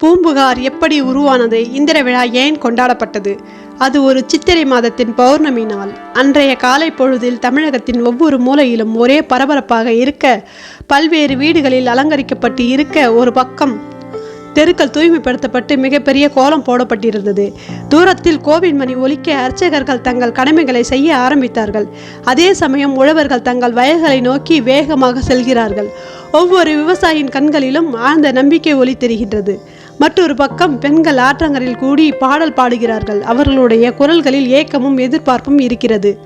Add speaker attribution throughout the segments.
Speaker 1: பூம்புகார் எப்படி உருவானது இந்திர விழா ஏன் கொண்டாடப்பட்டது? அது ஒரு சித்திரை மாதத்தின் பௌர்ணமி நாள். அன்றைய காலை பொழுதில் தமிழகத்தின் ஒவ்வொரு மூலையிலும் ஒரே பரபரப்பாக இருக்க பல்வேறு வீடுகளில் அலங்கரிக்கப்பட்டு இருக்க ஒரு பக்கம் தெருக்கள் தூய்மைப்படுத்தப்பட்டு மிகப்பெரிய கோலம் போடப்பட்டிருந்தது. தூரத்தில் கோவில் மணி ஒலிக்க அர்ச்சகர்கள் தங்கள் கடமைகளை செய்ய ஆரம்பித்தார்கள். அதே சமயம் உழவர்கள் தங்கள் வயல்களை நோக்கி வேகமாக செல்கிறார்கள். ஒவ்வொரு விவசாயியின் கண்களிலும் ஆழ்ந்த நம்பிக்கை ஒளி தெரிகின்றது மற்றொரு பக்கம் பெண்கள் ஆற்றங்கரில் கூடி பாடல் பாடுகிறார்கள். அவர்களுடைய குரல்களில் ஏக்கமும் எதிர்பார்ப்பும் இருக்கிறது.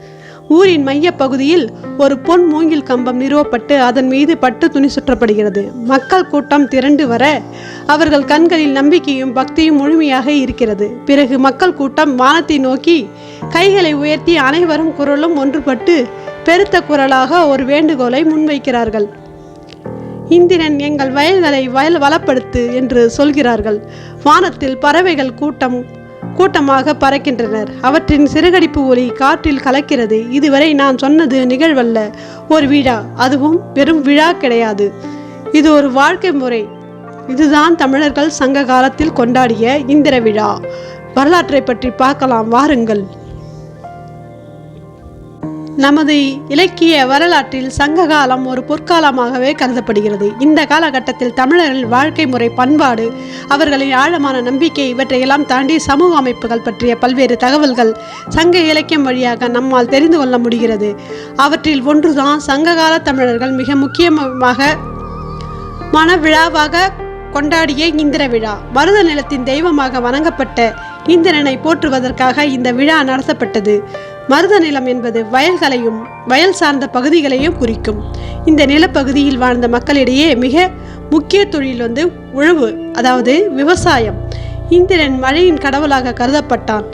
Speaker 1: ஊரின் மையப் பகுதியில் ஒரு பொன் மூங்கில் கம்பம் நிறுவப்பட்டு அதன் மீது பட்டு துணி சுற்றப்படுகிறது. மக்கள் கூட்டம் திரண்டு வர அவர்கள் கண்களில் நம்பிக்கையும் பக்தியும் முழுமையாக இருக்கிறது. பிறகு மக்கள் கூட்டம் வானத்தை நோக்கி கைகளை உயர்த்தி அனைவரும் குரலும் ஒன்றுபட்டு பெருத்த குரலாக ஒரு வேண்டுகோளை முன்வைக்கிறார்கள். இந்திரன் எங்கள் வயல்களை வயல் வளப்படுத்து என்று சொல்கிறார்கள். வானத்தில் பறவைகள் கூட்டம் கூட்டமாக பறக்கின்றனர். அவற்றின் சிறுகடிப்பு ஒலி காற்றில் கலக்கிறது. இதுவரை நான் சொன்னது நிகழ்வல்ல. ஒரு விழா அதுவும் வெறும் விழா கிடையாது. இது ஒரு வாழ்க்கை முறை. இதுதான் தமிழர்கள் சங்க காலத்தில் கொண்டாடிய இந்திர விழா. வரலாற்றை பற்றி பார்க்கலாம். வாருங்கள். நமது இலக்கிய வரலாற்றில் சங்க காலம் ஒரு பொற்காலமாகவே கருதப்படுகிறது. இந்த காலகட்டத்தில் தமிழர்கள் வாழ்க்கை முறை பண்பாடு அவர்களின் ஆழமான நம்பிக்கை இவற்றையெல்லாம் தாண்டி சமூக அமைப்புகள் பற்றிய பல்வேறு தகவல்கள் சங்க இலக்கியம் வழியாக நம்மால் தெரிந்து கொள்ள முடிகிறது. அவற்றில் ஒன்றுதான் சங்ககால தமிழர்கள் மிக முக்கியமாக மன விழாவாக கொண்டாடிய இந்திர விழா. மருத நிலத்தின் தெய்வமாக வணங்கப்பட்ட இந்திரனை போற்றுவதற்காக இந்த விழா நடத்தப்பட்டது. மருத நிலம் என்பது வயல்களையும் வயல் சார்ந்த பகுதிகளையும் குறிக்கும். இந்த நிலப்பகுதியில் வாழ்ந்த மக்களிடையே மிக முக்கிய தொழில் வந்து உழவு அதாவது விவசாயம். இந்திரன் மழையின் கடவுளாக கருதப்பட்டான்.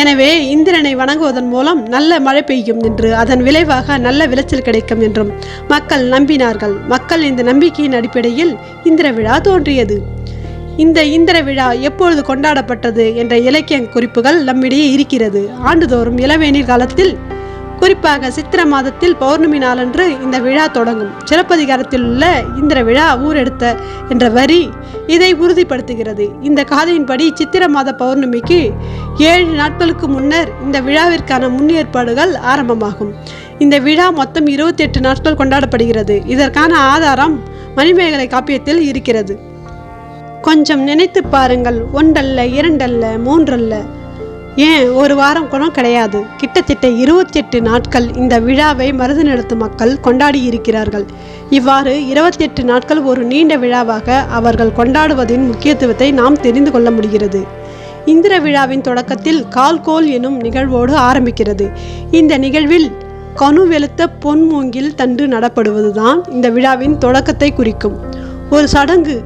Speaker 1: எனவே இந்திரனை வணங்குவதன் மூலம் நல்ல மழை பெய்யும் என்று அதன் விளைவாக நல்ல விளைச்சல் கிடைக்கும் என்றும் மக்கள் நம்பினார்கள். மக்கள் இந்த நம்பிக்கையின் அடிப்படையில் இந்திர விழா தோன்றியது. இந்த இந்திர விழா எப்பொழுது கொண்டாடப்பட்டது என்ற இலக்கிய குறிப்புகள் நம்மிடையே இருக்கிறது. ஆண்டுதோறும் இளவேநீர் காலத்தில் குறிப்பாக சித்திர மாதத்தில் பௌர்ணமி நாளன்று இந்த விழா தொடங்கும். சிலப்பதிகாரத்தில் உள்ள இந்திர விழா ஊரெடுத்த என்ற வரி இதை உறுதிப்படுத்துகிறது. இந்த காதையின்படி சித்திர மாத பௌர்ணமிக்கு ஏழு நாட்களுக்கு முன்னர் இந்த விழாவிற்கான முன்னேற்பாடுகள் ஆரம்பமாகும். இந்த விழா மொத்தம் இருபத்தி எட்டு நாட்கள் கொண்டாடப்படுகிறது. இதற்கான ஆதாரம் மணிமேகலை காப்பியத்தில் இருக்கிறது. கொஞ்சம் நினைத்து பாருங்கள் ஒன்றல்ல இரண்டல்ல மூன்றல்ல. ஏன் ஒரு வாரம் கூட கிடையாது. கிட்டத்தட்ட இருபத்தெட்டு நாட்கள் இந்த விழாவை மருது நிலத்து மக்கள் கொண்டாடி இருக்கிறார்கள் இவ்வாறு இருபத்தெட்டு நாட்கள் ஒரு நீண்ட விழாவாக அவர்கள் கொண்டாடுவதின் முக்கியத்துவத்தை நாம் தெரிந்து கொள்ள முடிகிறது. இந்திர விழாவின் தொடக்கத்தில் கால்கோல் எனும் நிகழ்வோடு ஆரம்பிக்கிறது. இந்த நிகழ்வில் கனு வெளுத்த பொன் மூங்கில் தண்டு நடப்படுவதுதான் இந்த விழாவின் தொடக்கத்தை குறிக்கும். ஒரு சடங்கு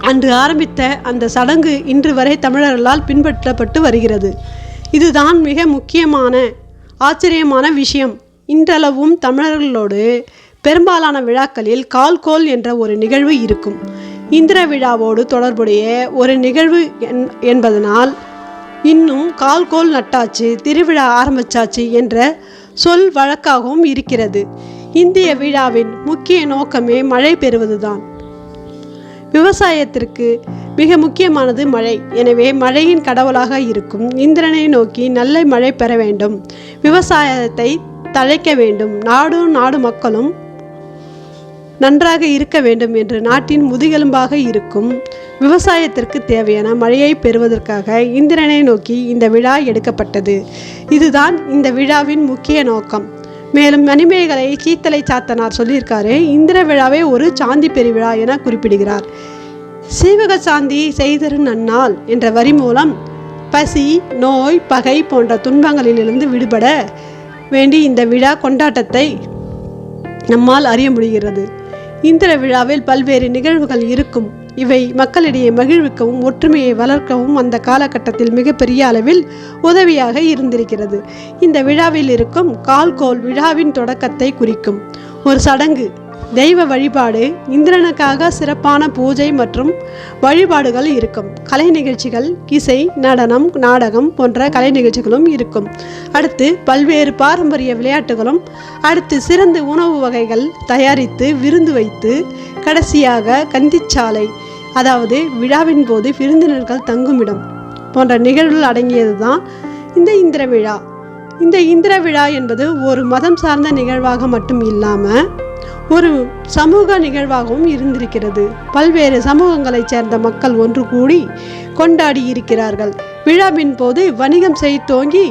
Speaker 1: அன்று ஆரம்பித்த அந்த சடங்கு இன்று வரை தமிழர்களால் பின்பற்றப்பட்டு வருகிறது. இதுதான் மிக முக்கியமான ஆச்சரியமான விஷயம். இன்றளவும் தமிழர்களோடு பெரும்பாலான விழாக்களில் கால்கோல் என்ற ஒரு நிகழ்வு இருக்கும். இந்திர விழாவோடு தொடர்புடைய ஒரு நிகழ்வு என்- என்பதனால் இன்னும் கால்கோல் நட்டாச்சு திருவிழா ஆரம்பிச்சாச்சு என்ற சொல் வழக்காகவும் இருக்கிறது. இந்திய விழாவின் முக்கிய நோக்கமே மழை பெறுவதுதான். விவசாயத்திற்கு மிக முக்கியமானது மழை. எனவே மழையின் கடவுளாக இருக்கும் இந்திரனை நோக்கி நல்ல மழை பெற வேண்டும். விவசாயத்தை தழைக்க வேண்டும். நாடும் நாடு மக்களும் நன்றாக இருக்க வேண்டும் என்று நாட்டின் முதுகெலும்பாக இருக்கும் விவசாயத்திற்கு தேவையான மழையை பெறுவதற்காக இந்திரனை நோக்கி இந்த விழா எடுக்கப்பட்டது. இதுதான் இந்த விழாவின் முக்கிய நோக்கம். மேலும் மணிமேகலை கீத்தலை சாத்தனார் சொல்லியிருக்காரு இந்திர விழாவை ஒரு சாந்தி பெருவிழா என குறிப்பிடுகிறார். சீவக சாந்தி செய்தரு நன்னால் என்ற வரி மூலம் பசி நோய் பகை போன்ற துன்பங்களிலிருந்து விடுபட வேண்டி இந்த விழா கொண்டாட்டத்தை நம்மால் அறிய முடிகிறது. இந்திர விழாவில் பல்வேறு நிகழ்வுகள் இருக்கும். இவை மக்களிடையே மகிழ்விக்கவும் ஒற்றுமையை வளர்க்கவும் அந்த காலகட்டத்தில் மிகப்பெரிய அளவில் உதவியாக இருந்திருக்கிறது. இந்த விழாவில் இருக்கும் கால்கோல் விழாவின் தொடக்கத்தை குறிக்கும். ஒரு சடங்கு. தெய்வ வழிபாடு இந்திரனுக்காக சிறப்பான பூஜை மற்றும் வழிபாடுகள் இருக்கும். கலை நிகழ்ச்சிகள் இசை நடனம் நாடகம் போன்ற கலை நிகழ்ச்சிகளும் இருக்கும். அடுத்து பல்வேறு பாரம்பரிய விளையாட்டுகளும் அடுத்து சிறந்த உணவு வகைகள் தயாரித்து விருந்து வைத்து கடைசியாக கந்திச்சாலை அதாவது விழாவின் போது விருந்தினர்கள் தங்குமிடம் போன்ற நிகழ்வுகள் அடங்கியது தான் இந்த இந்திர விழா. இந்த இந்திர விழா என்பது ஒரு மதம் சார்ந்த நிகழ்வாக மட்டும் இல்லாமல் ஒரு சமூக நிகழ்வாகவும் இருந்திருக்கிறது. பல்வேறு சமூகங்களைச் சேர்ந்த மக்கள் ஒன்று கூடி கொண்டாடி இருக்கிறார்கள். விழாவின் போது வணிகம் செய்ய துவங்கி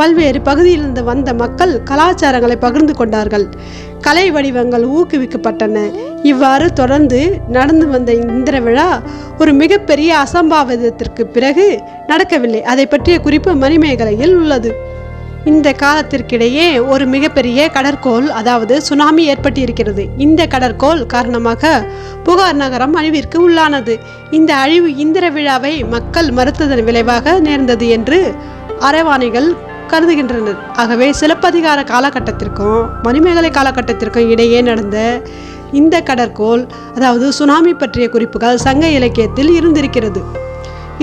Speaker 1: பல்வேறு பகுதியிலிருந்து வந்த மக்கள் கலாச்சாரங்களை பகிர்ந்து கொண்டார்கள். கலை வடிவங்கள் ஊக்குவிக்கப்பட்டன. இவ்வாறு தொடர்ந்து நடந்து வந்த இந்திர விழா ஒரு மிகப்பெரிய அசம்பாவிதத்திற்கு பிறகு நடக்கவில்லை. அதை பற்றிய குறிப்பு மணிமேகலையில் உள்ளது. இந்த காலத்திற்கிடையே ஒரு மிகப்பெரிய கடற்கோள் அதாவது சுனாமி ஏற்பட்டிருக்கிறது. இந்த கடற்கோள் காரணமாக புகார் நகரம் அழிவிற்கு உள்ளானது. இந்த அழிவு இந்திர விழாவை மக்கள் மறுத்ததன் விளைவாக நேர்ந்தது என்று அரவாணிகள் கருதுகின்றனர். ஆகவே சிலப்பதிகார காலகட்டத்திற்கும் மணிமேகலை காலகட்டத்திற்கும் இடையே நடந்த இந்த கடற்கோள் அதாவது சுனாமி பற்றிய குறிப்புகள் சங்க இலக்கியத்தில் இருந்திருக்கிறது.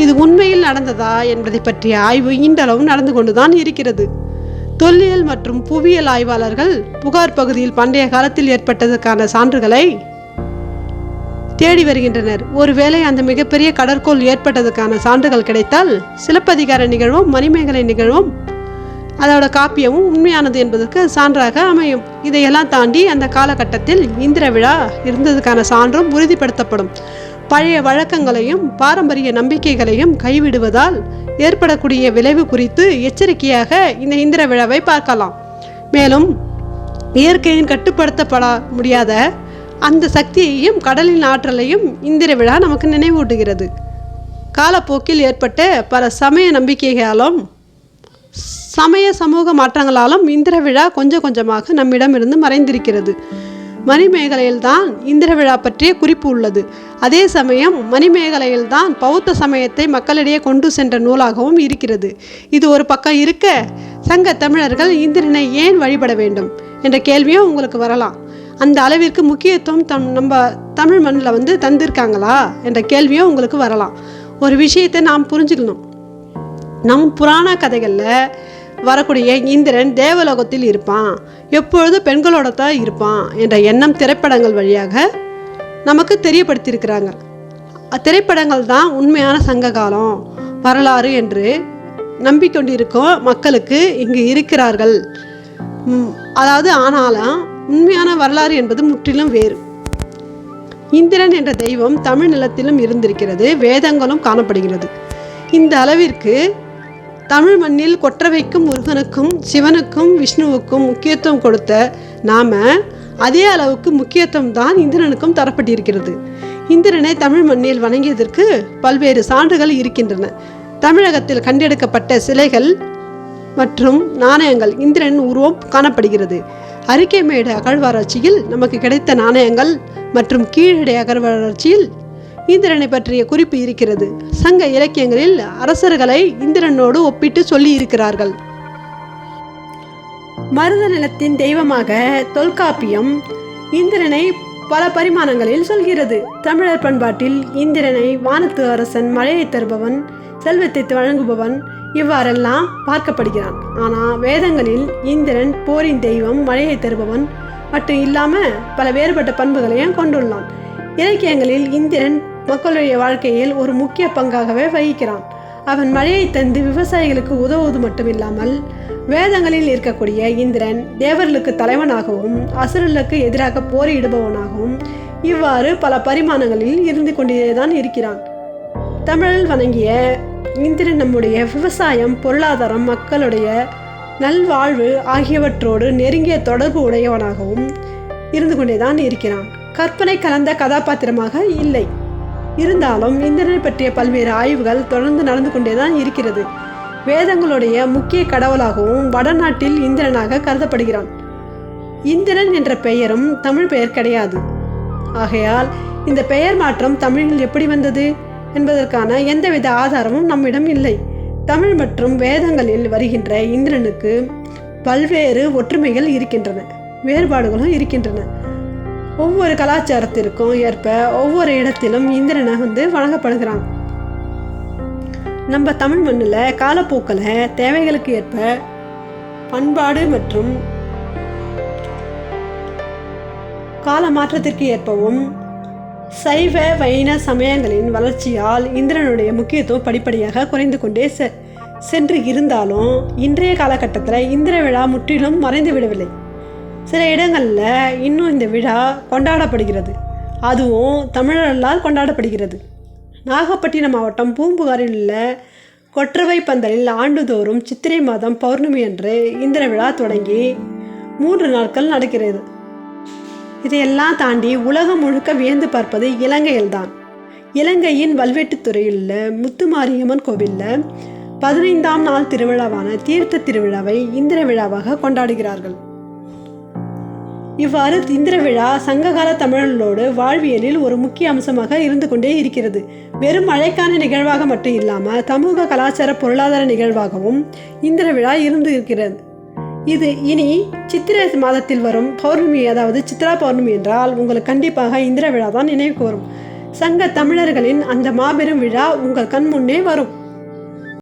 Speaker 1: இது உண்மையில் நடந்ததா என்பதை பற்றிய ஆய்வு இன்றளவும் நடந்து கொண்டுதான் இருக்கிறது. தொல்லியல் மற்றும் புவியியல் ஆய்வாளர்கள் புகார் பகுதியில் பண்டைய காலத்தில் ஏற்பட்டதற்கான சான்றுகளை தேடி வருகின்றனர். ஒருவேளை அந்த மிகப்பெரிய கடற்கோள் ஏற்பட்டதுக்கான சான்றுகள் கிடைத்தால் சிலப்பதிகார நிகழ்வும் மணிமேகலை நிகழ்வும் அதோட காப்பியமும் உண்மையானது என்பதற்கு சான்றாக அமையும். இதையெல்லாம் தாண்டி அந்த காலகட்டத்தில் இந்திர விழா இருந்ததுக்கான சான்றும் உறுதிப்படுத்தப்படும். பழைய வழக்கங்களையும் பாரம்பரிய நம்பிக்கைகளையும் கைவிடுவதால் ஏற்படக்கூடிய விளைவு குறித்து எச்சரிக்கையாக இந்த இந்திர விழாவை பார்க்கலாம். மேலும் இயற்கையின் கட்டுப்படுத்தப்பட முடியாத அந்த சக்தியையும் கடலின் ஆற்றலையும் இந்திர விழா நமக்கு நினைவூட்டுகிறது. காலப்போக்கில் ஏற்பட்ட பல சமய நம்பிக்கைகளாலும் சமய சமூக மாற்றங்களாலும் இந்திர விழா கொஞ்சம் கொஞ்சமாக நம்மிடமிருந்து மறைந்திருக்கிறது. மணிமேகலையில்தான் இந்திர விழா பற்றிய குறிப்பு உள்ளது. அதே சமயம் மணிமேகலையில்தான் பௌத்த சமயத்தை மக்களிடையே கொண்டு சென்ற நூலாகவும் இருக்கிறது. இது ஒரு பக்கம் இருக்க சங்க தமிழர்கள் இந்திரனை ஏன் வழிபட வேண்டும் என்ற கேள்வியும் உங்களுக்கு வரலாம். அந்த அளவிற்கு முக்கியத்துவம் தம் நம்ம தமிழ் மண்ணில் வந்து தந்திருக்காங்களா என்ற கேள்வியும் உங்களுக்கு வரலாம். ஒரு விஷயத்தை நாம் புரிஞ்சுக்கணும். நம் புராண கதைகளில் வரக்கூடிய இந்திரன் தேவலோகத்தில் இருப்பான். எப்பொழுதும் பெண்களோட தான் இருப்பான் என்ற எண்ணம் திரைப்படங்கள் வழியாக நமக்கு தெரியப்படுத்தியிருக்கிறாங்க. திரைப்படங்கள் தான் உண்மையான சங்க காலம் வரலாறு என்று நம்பிக்கொண்டிருக்கும் மக்களுக்கு இங்கு இருக்கிறார்கள். அதாவது ஆனாலும் உண்மையான வரலாறு என்பது முற்றிலும் வேறு. இந்திரன் என்ற தெய்வம் தமிழ் நிலத்திலும் இருந்திருக்கிறது வேதங்களும் காணப்படுகிறது. இந்த அளவிற்கு தமிழ் மண்ணில் கொற்றவைக்கும் முருகனுக்கும் சிவனுக்கும் விஷ்ணுவுக்கும் முக்கியத்துவம் கொடுத்த நாம அதே அளவுக்கு முக்கியத்துவம் தான் இந்திரனுக்கும் தரப்பட்டிருக்கிறது. இந்திரனை தமிழ் மண்ணில் வணங்கியதற்கு பல்வேறு சான்றுகள் இருக்கின்றன. தமிழகத்தில் கண்டெடுக்கப்பட்ட சிலைகள் மற்றும் நாணயங்கள் இந்திரன் உருவம் காணப்படுகிறது. அரிக்கைமேடு அகழ்வாராய்ச்சியில் நமக்கு கிடைத்த நாணயங்கள் மற்றும் கீழடை அகழ்வாராய்ச்சியில் இந்திரனை பற்றிய குறிப்பு இருக்கிறது. சங்க இலக்கியங்களில் அரசர்களை இந்திரனோடு ஒப்பிட்டு சொல்லி இருக்கிறார்கள் மருத நிலத்தின் தெய்வமாக தொல்காப்பியம் இந்திரனை பல பரிமாணங்களில் சொல்கிறது. தமிழர் பண்பாட்டில் இந்திரனை வானத்து அரசன் மழையை தருபவன் செல்வத்தை வழங்குபவன் இவ்வாறெல்லாம் பார்க்கப்படுகிறான். ஆனால் வேதங்களில் இந்திரன் போரின் தெய்வம் மழையை தருபவன் மட்டும் இல்லாமல் பல வேறுபட்ட பண்புகளையும் கொண்டுள்ளான். இலக்கியங்களில் இந்திரன் மக்களுடைய வாழ்க்கையில் ஒரு முக்கிய பங்காகவே வகிக்கிறான். அவன் மழையை தந்து விவசாயிகளுக்கு உதவுவது மட்டுமில்லாமல் வேதங்களில் இருக்கக்கூடிய இந்திரன் தேவர்களுக்கு தலைவனாகவும் அசுரர்களுக்கு எதிராக போரிடுபவனாகவும் இவ்வாறு பல பரிமாணங்களில் இருந்து கொண்டேதான் இருக்கிறான். தமிழில் வணங்கிய இந்திரன் நம்முடைய விவசாயம் பொருளாதாரம் மக்களுடைய நல்வாழ்வு ஆகியவற்றோடு நெருங்கிய தொடர்பு உடையவனாகவும் இருந்து கொண்டேதான் இருக்கிறான். கற்பனை கலந்த கதாபாத்திரமாக இல்லை. இருந்தாலும் இந்திரனை பற்றிய பல்வேறு ஆய்வுகள் தொடர்ந்து நடந்து கொண்டே தான் இருக்கிறது. வேதங்களுடைய முக்கிய கடவுளாகவும் வடநாட்டில் இந்திரனாக கருதப்படுகிறான். இந்திரன் என்ற பெயரும் தமிழ் பெயர் கிடையாது. ஆகையால் இந்த பெயர் மாற்றம் தமிழில் எப்படி வந்தது என்பதற்கான எந்தவித ஆதாரமும் நம்மிடம் இல்லை. தமிழ் மற்றும் வேதங்களில் வருகின்ற இந்திரனுக்கு பல்வேறு ஒற்றுமைகள் இருக்கின்றன வேறுபாடுகளும் இருக்கின்றன. ஒவ்வொரு கலாச்சாரத்திற்கும் ஏற்ப ஒவ்வொரு இடத்திலும் இந்திரனை வந்து வழங்கப்படுகிறான் நம்ம தமிழ் மண்ணில் காலப்போக்கில் தேவைகளுக்கு ஏற்ப பண்பாடு மற்றும் கால மாற்றத்திற்கு ஏற்பவும் சைவ வைண சமயங்களின் வளர்ச்சியால் இந்திரனுடைய முக்கியத்துவம் படிப்படியாக குறைந்து கொண்டே செ சென்று இருந்தாலும் இன்றைய காலகட்டத்தில் இந்திர விழா முற்றிலும் மறைந்து விடவில்லை. சில இடங்களில் இன்னும் இந்த விழா கொண்டாடப்படுகிறது. அதுவும் தமிழர்களால் கொண்டாடப்படுகிறது. நாகப்பட்டினம் மாவட்டம் பூம்புகாரில் உள்ள கொற்றவை பந்தலில் ஆண்டுதோறும் சித்திரை மாதம் பௌர்ணமி அன்று இந்திர விழா தொடங்கி மூன்று நாட்கள் நடக்கிறது. இதையெல்லாம் தாண்டி உலகம் முழுக்க வியந்து பார்ப்பது இலங்கையில்தான் இலங்கையின் வல்வெட்டுத்துறையில் உள்ள முத்துமாரியம்மன் கோவிலில் பதினைந்தாம் நாள் திருவிழாவான தீர்த்த திருவிழாவை இந்திர விழாவாக கொண்டாடுகிறார்கள். இவ்வாறு இந்திர விழா சங்ககால தமிழர்களோடு வாழ்வியலில் ஒரு முக்கிய அம்சமாக இருந்து கொண்டே இருக்கிறது. வெறும் மழைக்கான நிகழ்வாக மட்டும் இல்லாமல் சமூக கலாச்சார பொருளாதார நிகழ்வாகவும் இந்திர விழா இருந்து இருக்கிறது. இது இனி சித்திரை மாதத்தில் வரும் பௌர்ணமி அதாவது சித்ரா பௌர்ணமி என்றால் உங்களுக்கு கண்டிப்பாக இந்திர விழா தான் நினைவுக்கு வரும். சங்க தமிழர்களின் அந்த மாபெரும் விழா உங்கள் கண் முன்னே வரும்.